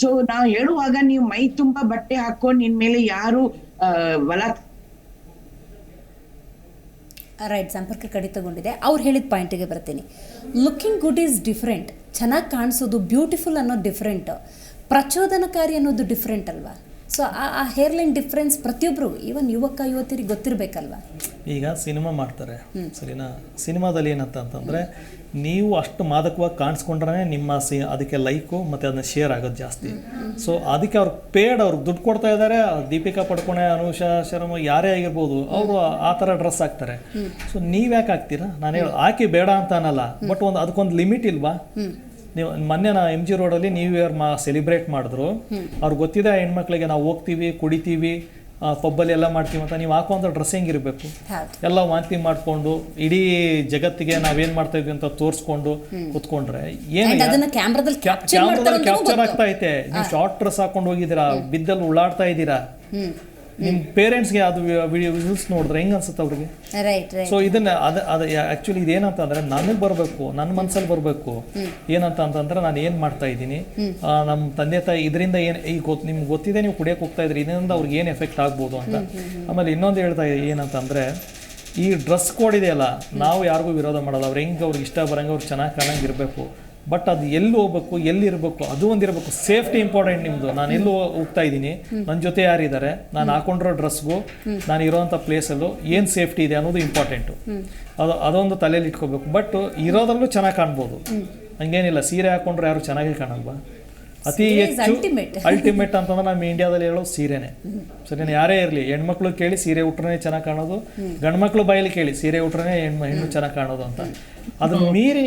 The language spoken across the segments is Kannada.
ಸೊ ನಾ ಹೇಳುವಾಗ ನೀವು ಮೈ ತುಂಬಾ ಬಟ್ಟೆ ಹಾಕೊಂಡು ನಿನ್ ಮೇಲೆ ಯಾರು ಬಲ ರೈಟ್ ಸಂಪರ್ಕ ಕಡಿತಗೊಂಡಿದೆ ಅವ್ರು ಹೇಳಿದ ಪಾಯಿಂಟಿಗೆ ಬರ್ತೀನಿ. ಲುಕಿಂಗ್ ಗುಡ್ ಈಸ್ ಡಿಫ್ರೆಂಟ್ ಚೆನ್ನಾಗಿ ಕಾಣಿಸೋದು ಬ್ಯೂಟಿಫುಲ್ ಅನ್ನೋದು ಡಿಫ್ರೆಂಟ್ ಪ್ರಚೋದನಕಾರಿ ಅನ್ನೋದು ಡಿಫ್ರೆಂಟ್ ಅಲ್ವಾ? ಸೊ ಆ ಹೇರ್ ಲೈನ್ ಡಿಫ್ರೆನ್ಸ್ ಪ್ರತಿಯೊಬ್ಬರು ಈವನ್ ಯುವಕ ಯುವತಿಯರಿಗೆ ಗೊತ್ತಿರಬೇಕಲ್ವಾ? ಈಗ ಸಿನಿಮಾ ಮಾಡ್ತಾರೆ. ಸರಿನಾ? ಸಿನಿಮಾದಲ್ಲಿ ಏನಂತ ಅಂತಂದರೆ ನೀವು ಅಷ್ಟು ಮಾದಕವಾಗಿ ಕಾಣಿಸ್ಕೊಂಡ್ರೆ ನಿಮ್ಮ ಸಿ ಅದಕ್ಕೆ ಲೈಕು ಮತ್ತು ಅದನ್ನ ಶೇರ್ ಆಗೋದು ಜಾಸ್ತಿ. ಸೊ ಅದಕ್ಕೆ ಅವ್ರು ಪೇಡ್ ಅವ್ರಿಗೆ ದುಡ್ಡು ಕೊಡ್ತಾ ಇದ್ದಾರೆ ದೀಪಿಕಾ ಪಡ್ಕೊಣೆ ಅನುಷಾ ಶರ್ಮ ಯಾರೇ ಆಗಿರ್ಬೋದು ಅವರು ಆ ಥರ ಡ್ರೆಸ್ ಹಾಕ್ತಾರೆ. ಸೊ ನೀವು ಯಾಕೆ ಹಾಕ್ತೀರಾ? ನಾನು ಹೇಳಿ ಹಾಕಿ ಬೇಡ ಅಂತ ಅನ್ನಲ್ಲ. ಬಟ್ ಒಂದು ಅದಕ್ಕೊಂದು ಲಿಮಿಟ್ ಇಲ್ವಾ? ನೀವು ಮೊನ್ನೆ ನಾ ಎಂ ಜಿ ರೋಡಲ್ಲಿ ನ್ಯೂ ಇಯರ್ ಮಾ ಸೆಲಿಬ್ರೇಟ್ ಮಾಡಿದ್ರು. ಅವ್ರಿಗೆ ಗೊತ್ತಿದೆ ಹೆಣ್ಮಕ್ಳಿಗೆ ನಾವು ಹೋಗ್ತೀವಿ ಕುಡಿತೀವಿ ಪಬ್ಬಲ್ಲಿ ಎಲ್ಲ ಮಾಡ್ತೀವಿ ಅಂತ ನೀವು ಹಾಕುವಂಥ ಡ್ರೆಸ್ ಇರಬೇಕು? ಎಲ್ಲ ವಾಂತಿ ಮಾಡಿಕೊಂಡು ಇಡೀ ಜಗತ್ತಿಗೆ ನಾವೇನ್ ಮಾಡ್ತಾ ಇದ್ವಿ ಅಂತ ತೋರಿಸ್ಕೊಂಡು ಕುತ್ಕೊಂಡ್ರೆ ಏನು ಕ್ಯಾಮ್ರಾದಲ್ಲಿ ಕ್ಯಾಪ್ಚರ್ ಆಗ್ತಾ ಐತೆ. ನೀವು ಶಾರ್ಟ್ ಡ್ರೆಸ್ ಹಾಕೊಂಡು ಹೋಗಿದ್ದೀರಾ ಬಿದ್ದಲ್ಲಿ ಉಳ್ಳಾಡ್ತಾ ಇದ್ದೀರಾ? ನಿಮ್ಮ ಪೇರೆಂಟ್ಸ್ಗೆ ಅದು ವಿಡಿಯೋ ವಿಜುವಲ್ಸ್ ನೋಡಿದ್ರೆ ಹೆಂಗ್ ಅನ್ಸುತ್ತೆ ಅವ್ರಿಗೆ? ರೈಟ್ ರೈಟ್ ಸೊ ಇದನ್ನ ಅದ ಅದು ಆ್ಯಕ್ಚುಲಿ ಇದೇನಂತ ಅಂದ್ರೆ ನನಗೆ ಬರಬೇಕು ನನ್ನ ಮನ್ಸಲ್ಲಿ ಬರಬೇಕು ಏನಂತ ಅಂತಂದ್ರೆ ನಾನು ಏನು ಮಾಡ್ತಾ ಇದ್ದೀನಿ? ನಮ್ಮ ತಂದೆ ತಾಯಿ ಇದರಿಂದ ಏನು ಈಗ ಗೊತ್ತು ನಿಮ್ಗೆ ಗೊತ್ತಿದೆ ನೀವು ಕುಡಿಯೋಕೆ ಹೋಗ್ತಾ ಇದ್ರಿ ಇದರಿಂದ ಅವ್ರಿಗೆ ಏನು ಎಫೆಕ್ಟ್ ಆಗ್ಬೋದು ಅಂತ. ಆಮೇಲೆ ಇನ್ನೊಂದು ಹೇಳ್ತಾ ಏನಂತ ಏನಂತಂದ್ರೆ ಈ ಡ್ರೆಸ್ ಕೋಡ್ ಇದೆಯಲ್ಲ ನಾವು ಯಾರಿಗೂ ವಿರೋಧ ಮಾಡಲ್ಲ ಅವ್ರು ಹೆಂಗೆ ಅವ್ರಿಗೆ ಇಷ್ಟ ಬರಂಗೆ ಅವ್ರು ಚೆನ್ನಾಗಿ ಕಾಣಂಗೆ ಇರಬೇಕು. ಬಟ್ ಅದು ಎಲ್ಲಿ ಹೋಗ್ಬೇಕು ಎಲ್ಲಿ ಇರಬೇಕು ಅದು ಒಂದಿರಬೇಕು. ಸೇಫ್ಟಿ ಇಂಪಾರ್ಟೆಂಟ್ ನಿಮ್ಮದು ನಾನು ಎಲ್ಲಿ ಹೋಗ್ತಾ ಇದ್ದೀನಿ ನನ್ನ ಜೊತೆ ಯಾರಿದ್ದಾರೆ ನಾನು ಹಾಕೊಂಡಿರೋ ಡ್ರೆಸ್ಗೂ ನಾನು ಇರೋವಂಥ ಪ್ಲೇಸಲ್ಲೂ ಏನು ಸೇಫ್ಟಿ ಇದೆ ಅನ್ನೋದು ಇಂಪಾರ್ಟೆಂಟು ಅದು ಅದೊಂದು ತಲೆಯಲ್ಲಿ ಇಟ್ಕೋಬೇಕು. ಬಟ್ ಇರೋದ್ರಲ್ಲೂ ಚೆನ್ನಾಗಿ ಕಾಣ್ಬೋದು. ಹಂಗೇನಿಲ್ಲ ಸೀರೆ ಹಾಕೊಂಡ್ರೆ ಯಾರು ಚೆನ್ನಾಗಿ ಕಾಣಲ್ವಾ? ಅತಿ ಹೆಚ್ಚು ಅಲ್ಟಿಮೇಟ್ ಅಂತಂದ್ರೆ ನಮ್ಮ ಇಂಡಿಯಾದಲ್ಲಿ ಹೇಳೋ ಸೀರೆನೆ. ಸರಿನಾ? ಯಾರೇ ಇರಲಿ ಹೆಣ್ಮಕ್ಳು ಕೇಳಿ ಸೀರೆ ಉಟ್ರೆ ಚೆನ್ನಾಗಿ ಕಾಣೋದು ಗಂಡ್ಮಕ್ಳು ಬಾಯಲ್ಲಿ ಕೇಳಿ ಸೀರೆ ಉಟ್ರೆ ಹೆಣ್ಣು ಹೆಣ್ಣು ಚೆನ್ನಾಗಿ ಕಾಣೋದು ಅಂತ. ಅದನ್ನ ಮೀರಿ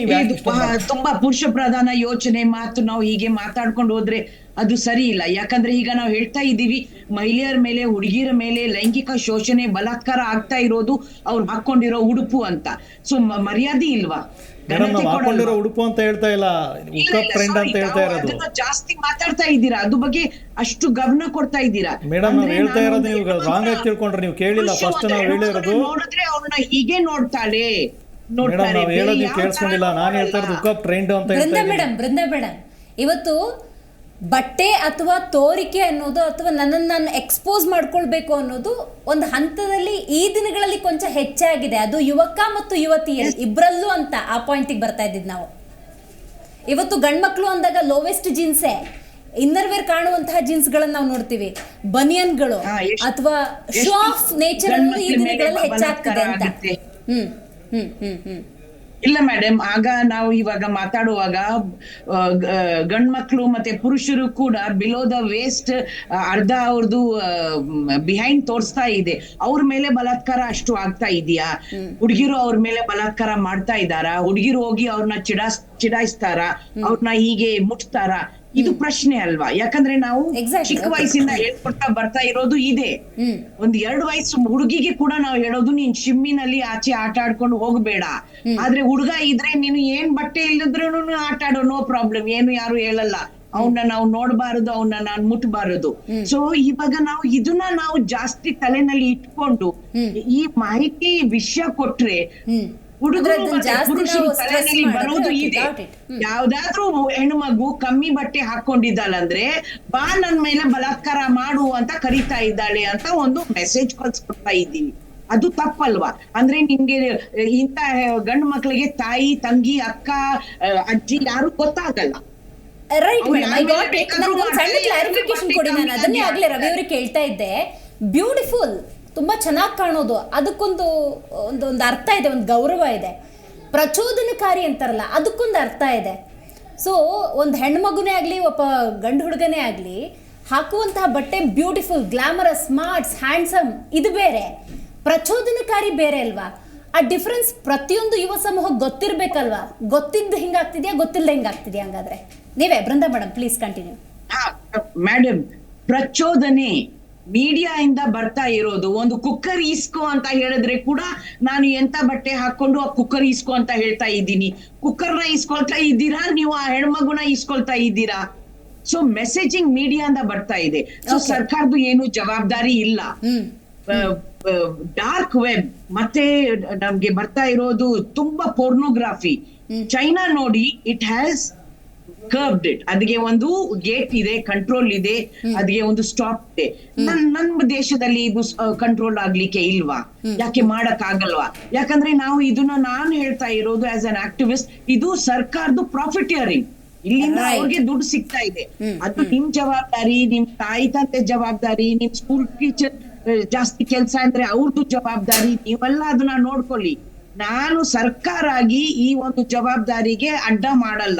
ತುಂಬಾ ಪುರುಷ ಪ್ರಧಾನ ಯೋಚನೆ ಮಾತು ನಾವು ಹೀಗೆ ಮಾತಾಡ್ಕೊಂಡು ಹೋದ್ರೆ ಅದು ಸರಿ ಇಲ್ಲ. ಯಾಕಂದ್ರೆ ಈಗ ನಾವು ಹೇಳ್ತಾ ಇದ್ದೀವಿ ಮಹಿಳೆಯರ ಮೇಲೆ ಹುಡುಗಿಯರ ಮೇಲೆ ಲೈಂಗಿಕ ಶೋಷಣೆ ಬಲಾತ್ಕಾರ ಆಗ್ತಾ ಇರೋದು ಅವ್ರು ಹಾಕೊಂಡಿರೋ ಉಡುಪು ಅಂತ. ಸೊ ಮರ್ಯಾದೆ ಇಲ್ವಾ? ಉಡುಪು ಅಂತ ಹೇಳ್ತಾ ಇಲ್ಲ. ಜಾಸ್ತಿ ಮಾತಾಡ್ತಾ ಇದ್ದೀರಾ? ಅದು ಬಗ್ಗೆ ಅಷ್ಟು ಗಮನ ಕೊಡ್ತಾ ಇದ್ದೀರಾ? ಮೇಡಮ್ ಹೇಳ್ತಾ ಇರೋದು ನೀವು ರಾಂಗ್ ಆಗಿ ತಿಳ್ಕೊಂಡ್ರೆ ನೀವು ಕೇಳಿಲ್ಲ ಫಸ್ಟ್ ನಾವು ಹೇಳಿರೋದು. ನೋಡಿದ್ರೆ ಅವ್ರನ್ನ ಹೀಗೆ ನೋಡ್ತಾಳೆ. ನೋಡ್ತಾರೆ. ಕೇಳಿಸ್ಕೊಂಡಿಲ್ಲ. ನಾನು ಹೇಳ್ತಾ ಇರೋದು ನೋಡಲ್ಲ. ಟ್ರೆಂಡ್ ಅಂತ ಬೃಂದ ಹೇಳ್ತಾ ಇದ್ದೀನಿ. Madam Brinda madam. ಇವತ್ತು ಬಟ್ಟೆ ಅಥವಾ ತೋರಿಕೆ ಅನ್ನೋದು ಅಥವಾ ನನ್ನನ್ನು ನಾನು ಎಕ್ಸ್ಪೋಸ್ ಮಾಡ್ಕೊಳ್ಬೇಕು ಅನ್ನೋದು ಒಂದು ಹಂತದಲ್ಲಿ ಈ ದಿನಗಳಲ್ಲಿ ಕೊಂಚ ಹೆಚ್ಚಾಗಿದೆ ಅದು ಯುವಕ ಮತ್ತು ಯುವತಿಯ ಇಬ್ಬರಲ್ಲೂ ಅಂತ ಆ ಪಾಯಿಂಟಿಗೆ ಬರ್ತಾ ಇದ್ದಿದ್ದು ನಾವು. ಇವತ್ತು ಗಂಡ್ಮಕ್ಳು ಅಂದಾಗ ಲೋವೆಸ್ಟ್ ಜೀನ್ಸೇ ಇನ್ನರ್ ವೇರ್ ಕಾಣುವಂತಹ ಜೀನ್ಸ್ಗಳನ್ನ ನಾವು ನೋಡ್ತೀವಿ. ಬನಿಯನ್ಗಳು ಗಳು ಅಥವಾ ಶೋ ಆಫ್ ನೇಚರ್ ಅನ್ನೋದು ಈ ದಿನಗಳಲ್ಲಿ ಹೆಚ್ಚಾಗ್ತದೆ ಅಂತ. ಹ್ಮ್. ಇಲ್ಲ ಮೇಡಮ್ ಆಗ ನಾವು ಇವಾಗ ಮಾತಾಡುವಾಗ ಗಂಡ್ ಮಕ್ಳು ಮತ್ತೆ ಪುರುಷರು ಕೂಡ ಬಿಲೋ ದ ವೇಸ್ಟ್ ಅರ್ಧ ಅವ್ರದ್ದು ಬಿಹೈಂಡ್ ತೋರಿಸ್ತಾ ಇದೆ. ಅವ್ರ ಮೇಲೆ ಬಲಾತ್ಕಾರ ಅಷ್ಟು ಆಗ್ತಾ ಇದೆಯಾ? ಹುಡುಗಿರು ಅವ್ರ ಮೇಲೆ ಬಲಾತ್ಕಾರ ಮಾಡ್ತಾ ಇದ್ದಾರಾ? ಹುಡುಗಿರು ಹೋಗಿ ಅವ್ರನ್ನ ಚಿಡಾಸ್ ಚಿಡಾಯಿಸ್ತಾರ? ಅವ್ರನ್ನ ಹೀಗೆ ಮುಟ್ತಾರ? ಇದು ಪ್ರಶ್ನೆ ಅಲ್ವಾ? ಯಾಕಂದ್ರೆ ನಾವು ಚಿಕ್ಕ. ವಯಸ್ಸಿಂದ ಹೇಳ್ಕೊಡ್ತಾ ಬರ್ತಾ ಇರೋದು ಇದೆ. ಒಂದ್ ಎರಡು ವಯಸ್ಸು ಹುಡುಗಿಗೆ ಕೂಡ ನಾವು ಹೇಳೋದು ನೀನ್ ಶಿಮ್ಮಿನಲ್ಲಿ ಆಚೆ ಆಟ ಆಡ್ಕೊಂಡು ಹೋಗ್ಬೇಡ. ಆದ್ರೆ ಹುಡುಗ ಇದ್ರೆ ನೀನು ಏನ್ ಬಟ್ಟೆ ಇಲ್ಲದ್ರೂ ಆಟ ಆಡೋ ನೋ ಪ್ರಾಬ್ಲಮ್ ಏನು ಯಾರು ಹೇಳಲ್ಲ. ಅವನ್ನ ನಾವು ನೋಡಬಾರದು ಅವನ್ನ ನಾನ್ ಮುಟ್ಬಾರದು. ಸೊ ಇವಾಗ ನಾವು ಇದನ್ನ ನಾವು ಜಾಸ್ತಿ ತಲೆನಲ್ಲಿ ಇಟ್ಕೊಂಡು ಈ ಮಾಹಿತಿ ವಿಷಯ ಕೊಟ್ರೆ ಬರೋದು ಇದೆ. ಯಾವ್ದಾದ್ರೂ ಹೆಣ್ಣು ಮಗು ಕಮ್ಮಿ ಬಟ್ಟೆ ಹಾಕೊಂಡಿದ್ದಾಳಂದ್ರೆ ಬಾ ನನ್ ಮೇಲೆ ಬಲಾತ್ಕಾರ ಮಾಡು ಅಂತ ಕರಿತಾ ಇದ್ದಾಳೆ ಅಂತ ಒಂದು ಮೆಸೇಜ್ ಕಳ್ಸ್ಕೊಡ್ತಾ ಇದ್ದೀವಿ ಅದು ತಪ್ಪಲ್ವಾ? ಅಂದ್ರೆ ನಿಮ್ಗೆ ಇಂತ ಗಂಡು ಮಕ್ಳಿಗೆ ತಾಯಿ ತಂಗಿ ಅಕ್ಕ ಅಜ್ಜಿ ಯಾರು ಗೊತ್ತಾಗಲ್ಲ. ರೈಟ್ ಮೇಡಮ್ ಸಣ್ಣ ಕ್ಲಾರಿಫಿಕೇಶನ್ ಕೊಡಿ ನಾನು. ಅದನ್ನೇ ಆಗ್ಲೇ ರವಿ ಅವ್ರಿಗೆ ಕೇಳ್ತಾ ಇದ್ದೆ. ಬ್ಯೂಟಿಫುಲ್ ತುಂಬಾ ಚೆನ್ನಾಗಿ ಕಾಣೋದು. ಅದಕ್ಕೊಂದು ಒಂದು ಅರ್ಥ ಇದೆ, ಒಂದು ಗೌರವ ಇದೆ. ಪ್ರಚೋದನಕಾರಿ ಅಂತಾರಲ್ಲ, ಅದಕ್ಕೊಂದು ಅರ್ಥ ಇದೆ. ಸೊ ಒಂದು ಹೆಣ್ಮಗುನೇ ಆಗಲಿ, ಒಬ್ಬ ಗಂಡು ಹುಡುಗನೇ ಆಗಲಿ, ಹಾಕುವಂತಹ ಬಟ್ಟೆ ಬ್ಯೂಟಿಫುಲ್ ಗ್ಲಾಮರಸ್ ಸ್ಮಾರ್ಟ್ಸ್ ಹ್ಯಾಂಡ್ಸಮ್ ಇದು ಬೇರೆ. ಪ್ರಚೋದನಕಾರಿ ಬೇರೆ ಅಲ್ವಾ? ಆ ಡಿಫ್ರೆನ್ಸ್ ಪ್ರತಿಯೊಂದು ಯುವ ಸಮೂಹ ಗೊತ್ತಿರ್ಬೇಕಲ್ವಾ? ಗೊತ್ತಿದ್ದು ಹಿಂಗಾಗ್ತಿದ್ಯಾ ಗೊತ್ತಿಲ್ಲದೆ ಹಿಂಗಾಗ್ತಿದ್ಯಾ ಹಂಗಾದ್ರೆ? ನೀವೇ, Brinda madam please continue madam ಪ್ರಚೋದನೆ. ಮೀಡಿಯಾ ಇಂದ ಬರ್ತಾ ಇರೋದು ಒಂದು ಕುಕ್ಕರ್ ಈಸ್ಕೋ ಅಂತ ಹೇಳಿದ್ರೆ ಕೂಡ ನಾನು ಎಂತ ಬಟ್ಟೆ ಹಾಕೊಂಡು ಆ ಕುಕ್ಕರ್ ಈಸ್ಕೋ ಅಂತ ಹೇಳ್ತಾ ಇದ್ದೀನಿ. ಕುಕ್ಕರ್ನ ಈಸ್ಕೊಳ್ತಾ ಇದ್ದೀರಾ? ನೀವು ಆ ಹೆಣ್ಮಗುನ ಈಸ್ಕೊಳ್ತಾ ಇದ್ದೀರಾ? ಸೊ ಮೆಸೇಜಿಂಗ್ ಮೀಡಿಯಾ ಇಂದ ಬರ್ತಾ ಇದೆ. ಸೊ. ಸರ್ಕಾರದ್ದು ಏನು ಜವಾಬ್ದಾರಿ ಇಲ್ಲ. ಡಾರ್ಕ್ ವೆಬ್ ಮತ್ತೆ ನಮ್ಗೆ ಬರ್ತಾ ಇರೋದು ತುಂಬಾ ಪೋರ್ನೋಗ್ರಾಫಿ ಚೈನಾ ನೋಡಿ ಇಟ್ ಹ್ಯಾಸ್ ಕರ್ಬ್ಡ್ ಇಟ್ ಅದಕ್ಕೆ ಒಂದು ಗೇಟ್ ಇದೆ ಕಂಟ್ರೋಲ್ ಇದೆ ಅದಕ್ಕೆ ಒಂದು ಸ್ಟಾಪ್ ಇದೆ. ನನ್ ನಮ್ಮ ದೇಶದಲ್ಲಿ ಇದು ಕಂಟ್ರೋಲ್ ಆಗ್ಲಿಕ್ಕೆ ಇಲ್ವಾ? ಯಾಕೆ ಮಾಡಕ್ ಆಗಲ್ವಾ ಯಾಕಂದ್ರೆ ನಾವು ಇದನ್ನ ನಾನು ಹೇಳ್ತಾ ಇರೋದು ಆಸ್ ಅನ್ ಆಕ್ಟಿವಿಸ್ಟ್ ಇದು ಸರ್ಕಾರದ ಪ್ರಾಫಿಟಿಯರಿಂಗ್ ಇಲ್ಲಿಂದ. ಅವ್ರಿಗೆ ದುಡ್ಡು ಸಿಗ್ತಾ ಇದೆ. ಅದು ನಿಮ್ ಜವಾಬ್ದಾರಿ ನಿಮ್ ತಾಯಿ ತಂದೆ ಜವಾಬ್ದಾರಿ ನಿಮ್ ಸ್ಕೂಲ್ ಟೀಚರ್ ಜಾಸ್ತಿ ಕೆಲಸ ಅಂದ್ರೆ ಅವ್ರದ್ದು ಜವಾಬ್ದಾರಿ ನೀವೆಲ್ಲ ಅದನ್ನ ನೋಡ್ಕೊಳ್ಳಿ. ನಾನು ಸರ್ಕಾರ ಆಗಿ ಈ ಒಂದು ಜವಾಬ್ದಾರಿಗೆ ಅಡ್ಡ ಮಾಡಲ್ಲ.